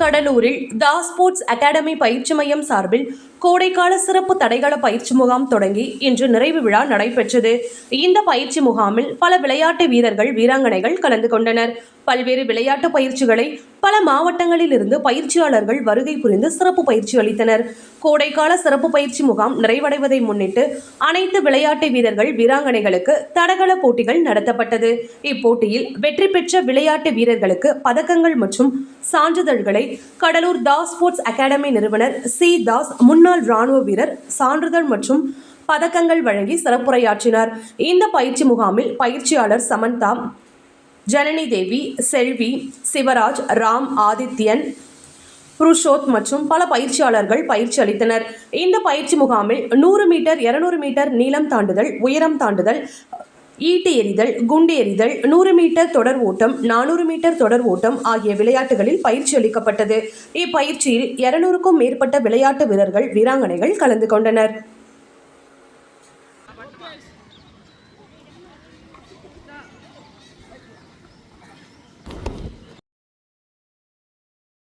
கடலூரில் Das sports academy பயிற்சி மையம் சார்பில் கோடைக்கால சிறப்பு தடைகள பயிற்சி முகாம் தொடங்கி இன்று நிறைவு விழா நடைபெற்றது. இந்த பயிற்சி முகாமில் பல விளையாட்டு வீரர்கள் வீராங்கனைகள் கலந்து கொண்டனர். பல்வேறு விளையாட்டு பயிற்சிகளை பல மாவட்டங்களில் இருந்து பயிற்சியாளர்கள் வருகை புரிந்து சிறப்பு பயிற்சி அளித்தனர். கோடைக்கால சிறப்பு பயிற்சி முகாம் நிறைவடைவதை முன்னிட்டு அனைத்து விளையாட்டு வீரர்கள் வீராங்கனைகளுக்கு தடகள போட்டிகள் நடத்தப்பட்டது. இப்போட்டியில் வெற்றி பெற்ற விளையாட்டு வீரர்களுக்கு பதக்கங்கள் மற்றும் சான்றிதழ்களை கடலூர் தாஸ் ஸ்போர்ட்ஸ் அகாடமி நிறுவனர் சி. தாஸ் முன்னாள் ராணுவ வீரர் சான்றிதழ் மற்றும் பதக்கங்கள் வழங்கி சிறப்புரையாற்றினார். இந்த பயிற்சி முகாமில் பயிற்சியாளர் சமந்தா ஜனனி தேவி செல்வி சிவராஜ் ராம் ஆதித்யன் புருஷோத் மற்றும் பல பயிற்சியாளர்கள் பயிற்சி அளித்தனர். இந்த பயிற்சி முகாமில் நூறு மீட்டர் இருநூறு மீட்டர் நீளம் தாண்டுதல் உயரம் தாண்டுதல் ஈட்டி எறிதல் குண்டு எறிதல் நூறு மீட்டர் தொடர் ஓட்டம் நானூறு மீட்டர் தொடர் ஓட்டம் ஆகிய விளையாட்டுகளில் பயிற்சி அளிக்கப்பட்டது. இப்பயிற்சியில் இருநூறுக்கும் மேற்பட்ட விளையாட்டு வீரர்கள் வீராங்கனைகள் கலந்து கொண்டனர்.